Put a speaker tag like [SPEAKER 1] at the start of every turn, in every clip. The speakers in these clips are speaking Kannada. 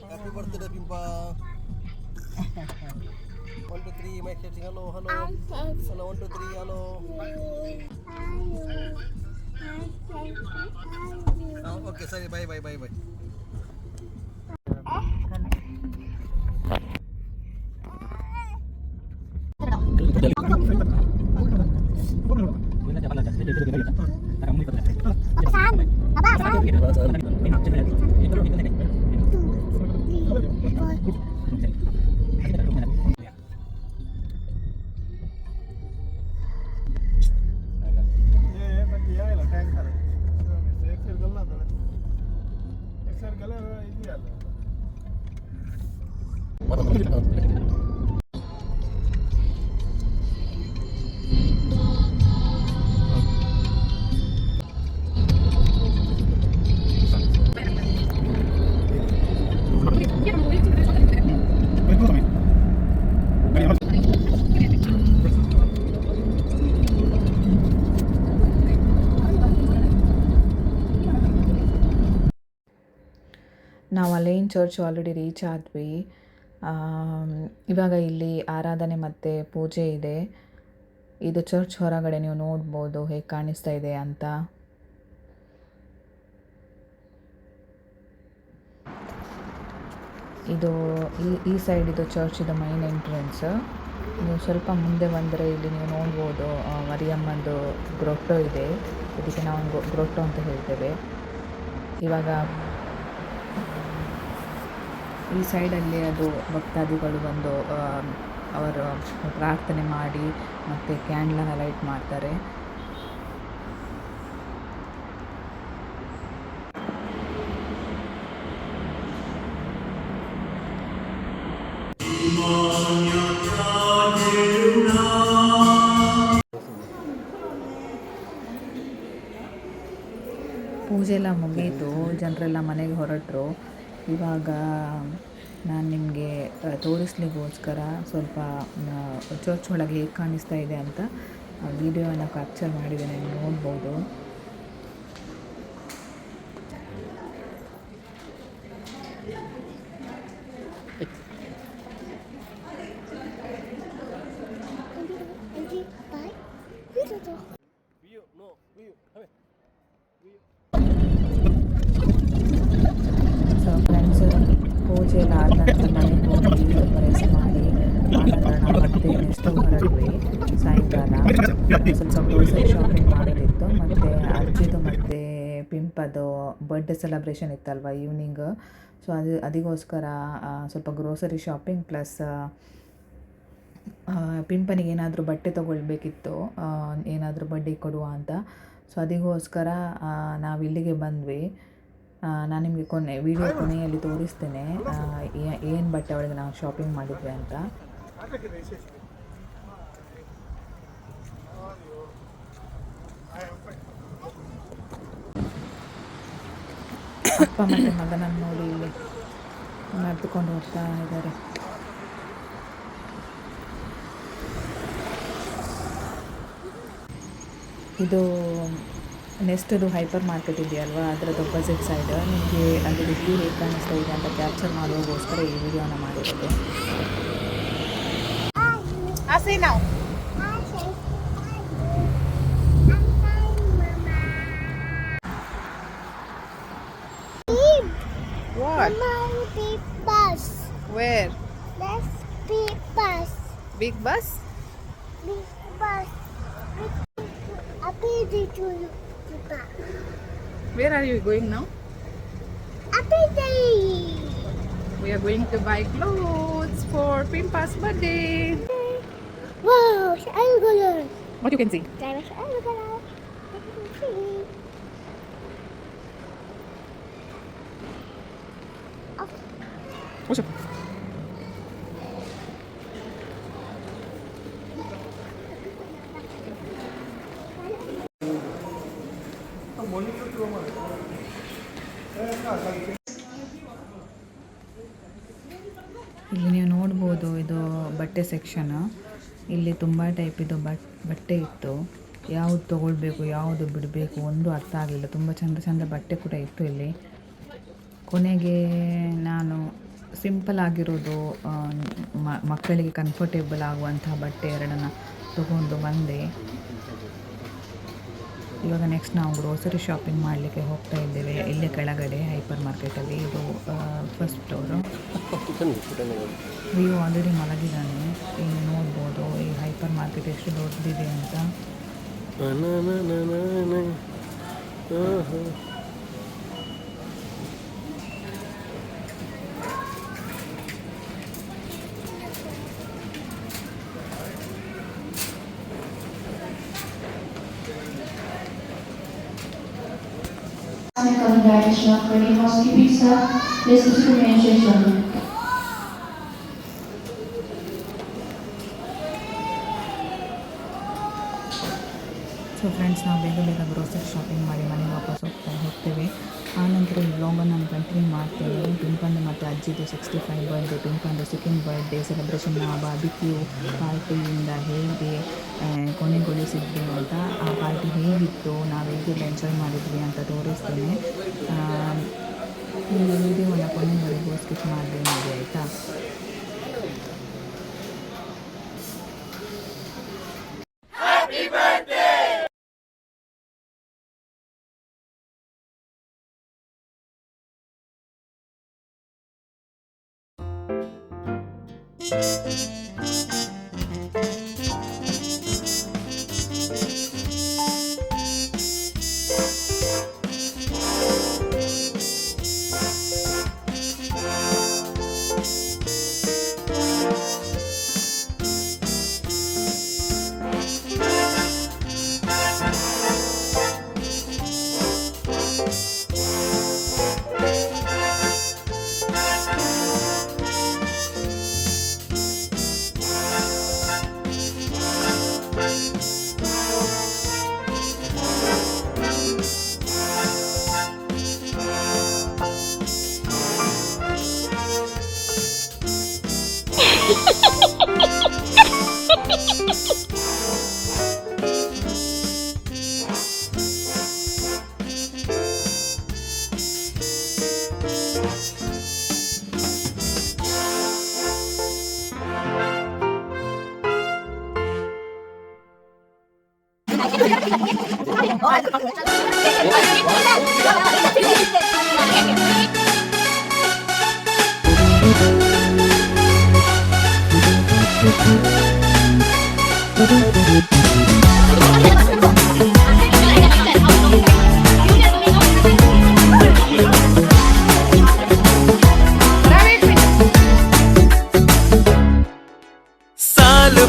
[SPEAKER 1] Happy birthday, Pimpa. one, two, three, mic testing. Hello, hello. Hello, one, two, three, hello. Ah, okay, sorry, bye, bye, bye, bye.
[SPEAKER 2] Church already reach ಆದ್ವಿ. ಇವಾಗ ಇಲ್ಲಿ ಆರಾಧನೆ ಮತ್ತು ಪೂಜೆ ಇದೆ. ಇದು ಚರ್ಚ್ ಹೊರಗಡೆ ನೀವು ನೋಡ್ಬೋದು ಹೇಗೆ ಕಾಣಿಸ್ತಾ ಇದೆ ಅಂತ. ಇದು ಈ ಈ ಸೈಡ್ ಇದು ಚರ್ಚ್ ಇದು ಮೈನ್ ಎಂಟ್ರೆನ್ಸ್ ನೀವು ಸ್ವಲ್ಪ ಮುಂದೆ ಬಂದರೆ ಇಲ್ಲಿ ನೀವು ನೋಡ್ಬೋದು ಮರಿಯಮ್ಮಂದು ಗ್ರೊಟ್ಟೋ ಇದೆ. ಇದಕ್ಕೆ ನಾವು ಗ್ರೊಟ್ಟೋ ಅಂತ ಹೇಳ್ತೇವೆ. ಇವಾಗ ಈ ಸೈಡಲ್ಲಿ ಅದು ಭಕ್ತಾದಿಗಳು ಬಂದು ಅವರು ಪ್ರಾರ್ಥನೆ ಮಾಡಿ ಮತ್ತು ಕ್ಯಾಂಡ್ಲನ್ನ ಲೈಟ್ ಮಾಡ್ತಾರೆ. ಪೂಜೆ ಎಲ್ಲ ಮುಗೀತು, ಜನರೆಲ್ಲ ಮನೆಗೆ ಹೊರಟರು. ಇವಾಗ ನಾನು ನಿಮಗೆ ತೋರಿಸ್ಲಿಕ್ಕೋಸ್ಕರ ಸ್ವಲ್ಪ ಚರ್ಚ್ ಒಳಗೆ ಹೇಗೆ ಕಾಣಿಸ್ತಾ ಇದೆ ಅಂತ ವಿಡಿಯೋನ ಕ್ಯಾಪ್ಚರ್ ಮಾಡಿದ್ದೇನೆ, ನೋಡ್ಬೋದು
[SPEAKER 1] View, no, view. Come
[SPEAKER 2] so friends ಪೂಜೆ ಎಲ್ಲ ಆದ ನಂತರ ಮನೆಗೆ ಹೋಗಿ ಸ್ವಲ್ಪ ರೆಸ್ಟ್ ಮಾಡಿ ಆನಂತರ ನಾವು ಮತ್ತೆ ನೆಕ್ಸ್ಟ್ ಹೊರಟ್ವಿ ಸಾಯಂಕಾಲ ಸ್ವಲ್ಪ ಗ್ರೋಸರಿ ಶಾಪಿಂಗ್ ಮಾಡೋದಿತ್ತು ಮತ್ತು ಅಜ್ಜಿದು ಮತ್ತು ಪಿಂಪದು ಬರ್ಡೇ ಸೆಲೆಬ್ರೇಷನ್ ಇತ್ತಲ್ವ ಈವ್ನಿಂಗ್ ಸೊ ಅದು ಅದಕ್ಕೋಸ್ಕರ ಸ್ವಲ್ಪ ಗ್ರೋಸರಿ ಶಾಪಿಂಗ್ ಪ್ಲಸ್ ಪಿಂಪನಿಗೆ ಏನಾದರೂ ಬಟ್ಟೆ ತೊಗೊಳ್ಬೇಕಿತ್ತು ಏನಾದರೂ ಬಡ್ಡಿ ಕೊಡುವ ಅಂತ. ಸೊ ಅದಕ್ಕೋಸ್ಕರ ನಾವು ಇಲ್ಲಿಗೆ ಬಂದ್ವಿ. ನಾನು ನಿಮಗೆ ಕೊನೆ ವಿಡಿಯೋ ಕೊನೆಯಲ್ಲಿ ತೋರಿಸ್ತೇನೆ. ಏನು ಬಟ್ಟೆ ಒಳಗೆ ನಾವು ಶಾಪಿಂಗ್ ಮಾಡಿದ್ವಿ ಅಂತ. ಅಪ್ಪ ಮತ್ತು ಮಗನನ್ನು ನೋಡಿ ಇಲ್ಲಿ ನಡೆದುಕೊಂಡು ಹೋಗ್ತಾ ಇದ್ದಾರೆ. ಇದು ನೆಕ್ಸ್ಟದು ಹೈಪರ್ ಮಾರ್ಕೆಟ್ ಇದೆಯಲ್ವಾ? ಅದರದ್ದು ಅಪೋಸಿಟ್ ಸೈಡ್ ನಿಮಗೆ ಅದು ರಿವ್ಯೂ ಹೇಗೆ ಕಾಣಿಸ್ತಾ ಇದೆ ಅಂತ ಕ್ಯಾಪ್ಚರ್ ಮಾಡೋಗೋಸ್ಕರ ಈ ವಿಡಿಯೋನ ಮಾಡಿರೋದು.
[SPEAKER 3] What?
[SPEAKER 4] Big bus.
[SPEAKER 3] Where?
[SPEAKER 4] Let's big bus.
[SPEAKER 3] Big bus?
[SPEAKER 4] Big bus. A baby to you.
[SPEAKER 3] Where are you going now? We are going to buy clothes for Pimpa's birthday.
[SPEAKER 4] Wow, gonna.
[SPEAKER 3] What you can see?
[SPEAKER 2] ನೋಡ್ಬೋದು ಇದು ಬಟ್ಟೆ ಸೆಕ್ಷನ್ ಇಲ್ಲಿ ತುಂಬ ಟೈಪಿದು ಬಟ್ ಬಟ್ಟೆ ಇತ್ತು. ಯಾವುದು ತೊಗೊಳ್ಬೇಕು, ಯಾವುದು ಬಿಡಬೇಕು ಒಂದು ಅರ್ಥ ಆಗಲಿಲ್ಲ. ತುಂಬ ಚಂದ ಚಂದ ಬಟ್ಟೆ ಕೂಡ ಇತ್ತು ಇಲ್ಲಿ. ಕೊನೆಗೆ ನಾನು ಸಿಂಪಲ್ ಆಗಿರೋದು ಮಕ್ಕಳಿಗೆ ಕಂಫರ್ಟೇಬಲ್ ಆಗುವಂತಹ ಬಟ್ಟೆ ಎರಡನ್ನು ತೊಗೊಂಡು ಬಂದೆ. ಇವಾಗ ನೆಕ್ಸ್ಟ್ ನಾವು ಗ್ರೋಸರಿ ಶಾಪಿಂಗ್ ಮಾಡಲಿಕ್ಕೆ ಹೋಗ್ತಾ ಇದ್ದೇವೆ ಇಲ್ಲೇ ಕೆಳಗಡೆ ಹೈಪರ್ ಮಾರ್ಕೆಟಲ್ಲಿ ಇದು ಫಸ್ಟ್ ಫ್ಲೋರು ನೀವು ಆಲ್ರೆಡಿ ಮಲಗಿದ್ದಾನೆ ಈಗ ನೋಡ್ಬೋದು ಈ ಹೈಪರ್ ಮಾರ್ಕೆಟ್ ಎಷ್ಟು ದೊಡ್ಡದಿದೆ ಅಂತ
[SPEAKER 5] staff. This children.
[SPEAKER 2] So friends ನಾವು ಬೇಗ ಬೇಗ ಗ್ರೋಸರಿ ಶಾಪಿಂಗ್ ಮಾಡಿ ಮನೆಗೆ ವಾಪಸ್ ಹೋಗ್ತಾ ಹೋಗ್ತೇವೆ ಆನಂತರ ವ್ಲಾಗನ್ನು ನಾನು ಕಂಟಿನ್ಯೂ ಮಾಡ್ತೇನೆ ಪಿಂಪಂದು ಮತ್ತು ಅಜ್ಜಿದು ಸಿಕ್ಸ್ಟಿ ಫೈವ್ ಬರ್ಡೇ ಪಿಂಪಂದು ಸೆಕೆಂಡ್ ಬರ್ಡೇ ಸೆಲೆಬ್ರೇಷನ್ ಬಾರ್ಬಿಕ್ಯೂ ಪಾರ್ಟಿಯಿಂದ ಹೇಗೆ ಕೊನೆಗೊಳಿಸಿದ್ವಿ ಅಂತ ಆ ಪಾರ್ಟಿ ಹೇಗಿತ್ತು ನಾವು ಹೇಗೆಲ್ಲ ಎಂಜಾಯ್ ಮಾಡಿದ್ವಿ ಅಂತ ತೋರಿಸ್ತೇನೆ የሌላ ሆነ ቆንን ወደ ሆስፒታል ማድረግ ነው ያይታ Thank you.
[SPEAKER 6] साल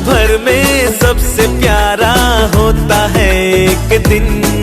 [SPEAKER 6] भर में सबसे प्यारा होता है एक दिन।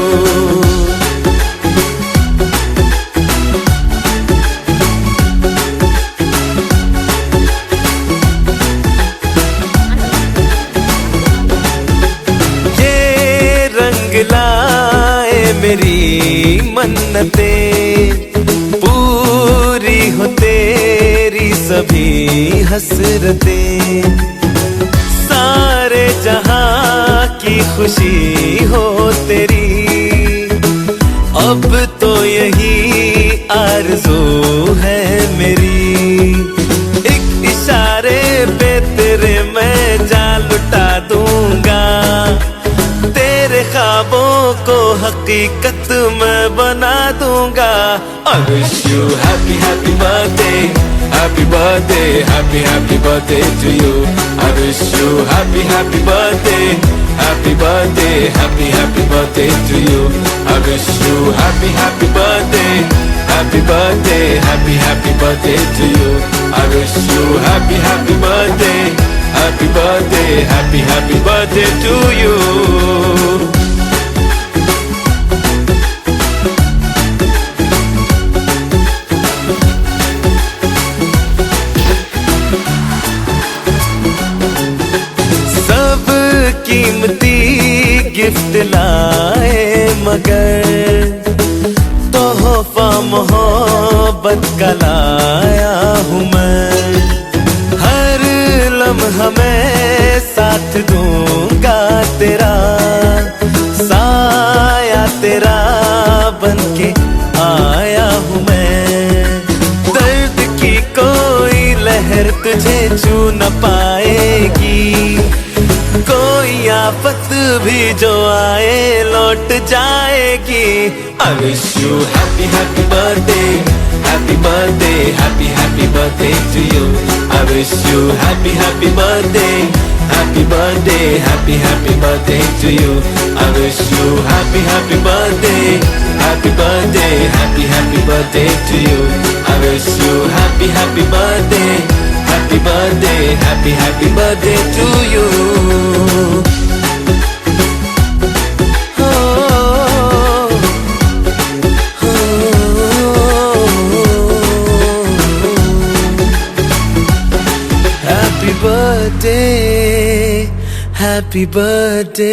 [SPEAKER 6] हसरतें। सारे जहाँ की खुशी हो तेरी। अब तो यही आरज़ू है मेरी। एक इशारे पे तेरे मैं जाल लुटा दूँगा। को हकीकत मैं बना दूंगा I wish you happy happy birthday Happy birthday, happy happy birthday to you I wish you happy happy birthday Happy birthday, happy happy birthday to you I wish you happy happy birthday Happy birthday, happy happy birthday to you I wish you happy happy birthday Happy birthday, happy happy birthday to you कीमती गिफ्ट लाए मगर तोहफा मोहब्बत का लाया हूँ मैं। हर लम्हा मैं साथ दूँगा तेरा, साया तेरा बन के आया हूँ मैं। दर्द की कोई लहर तुझे छू न पाएगी। आफत भी जो आए लौट जाएगी I wish you happy happy birthday Happy birthday happy happy birthday to you I wish you happy happy birthday Happy birthday happy happy birthday to you I wish you happy happy birthday Happy birthday happy happy birthday to you I wish you happy happy birthday Happy birthday, happy, happy birthday to you. Happy birthday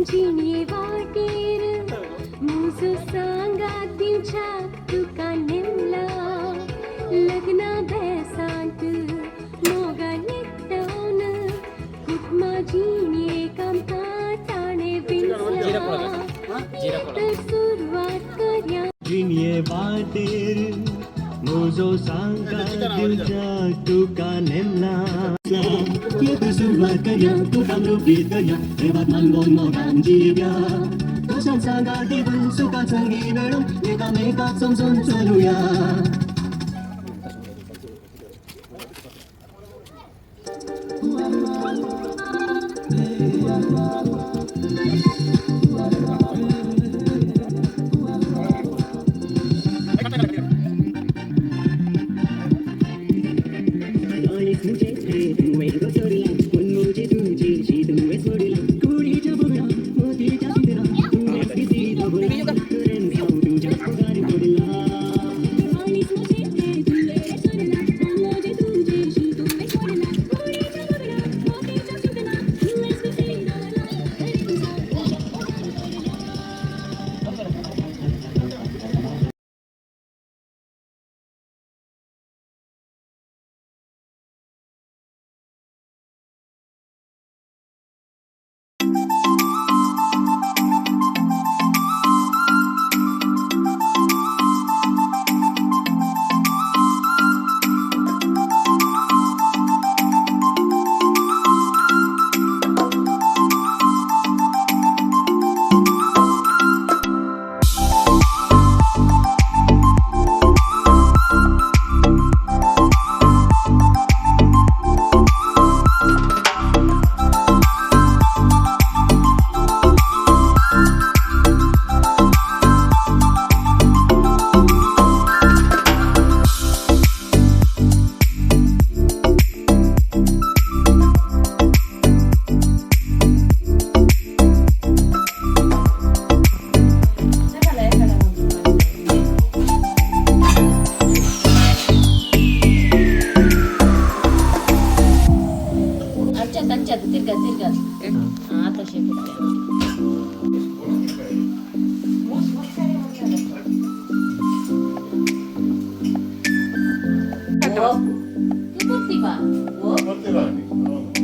[SPEAKER 4] जिणे वाटेर मुजो सांगा दिवच्या तुका नेमला लग्ना बेसांत मोगा निघटवन कुटमा जिणे कामता ताणे विणला तर सुरवात करया
[SPEAKER 7] जिनिये वाटेर मोजो सांगा दिवच्या तुका नेमला 기대야 대밭만 건너간 집야
[SPEAKER 1] 도산사가 입은
[SPEAKER 4] 수가
[SPEAKER 2] 장기별은 내가 내가 섬선 전우야. 뭐? 롯데가 아니고.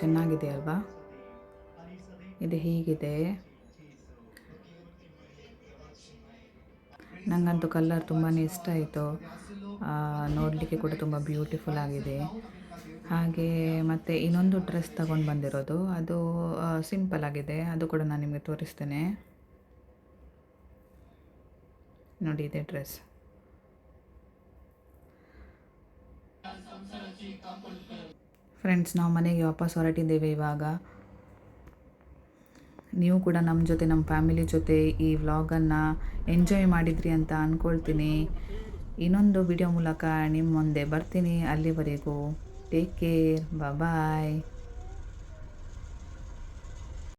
[SPEAKER 2] ಚೆನ್ನಾಗಿದೆ ಅಲ್ವಾ? ಇದು ಹೀಗಿದೆ. ನನಗಂತೂ ಕಲ್ಲರ್ ತುಂಬಾ ಇಷ್ಟ ಆಯಿತು. ನೋಡಲಿಕ್ಕೆ ಕೂಡ ತುಂಬ ಬ್ಯೂಟಿಫುಲ್ ಆಗಿದೆ. ಹಾಗೆ ಮತ್ತು ಇನ್ನೊಂದು ಡ್ರೆಸ್ ತಗೊಂಡು ಬಂದಿರೋದು. ಅದು ಸಿಂಪಲ್ ಆಗಿದೆ. ಅದು ಕೂಡ ನಾನು ನಿಮಗೆ ತೋರಿಸ್ತೇನೆ. ನೋಡಿ ಇದೆ ಡ್ರೆಸ್. ಫ್ರೆಂಡ್ಸ್ ನಾವು ಮನೆಗೆ ವಾಪಸ್ ಹೊರಟಿದ್ದೇವೆ ಇವಾಗ. ನೀವು ಕೂಡ ನಮ್ಮ ಜೊತೆ, ನಮ್ಮ ಫ್ಯಾಮಿಲಿ ಜೊತೆ ಈ ವ್ಲಾಗನ್ನು ಎಂಜಾಯ್ ಮಾಡಿದ್ರಿ ಅಂತ ಅಂದ್ಕೊಳ್ತೀನಿ ಇನ್ನೊಂದು ವಿಡಿಯೋ ಮೂಲಕ ನಿಮ್ಮ ಮುಂದೆ ಬರ್ತೀನಿ. ಅಲ್ಲಿವರೆಗೂ ಟೇಕ್ ಕೇರ್ ಬಾಯ್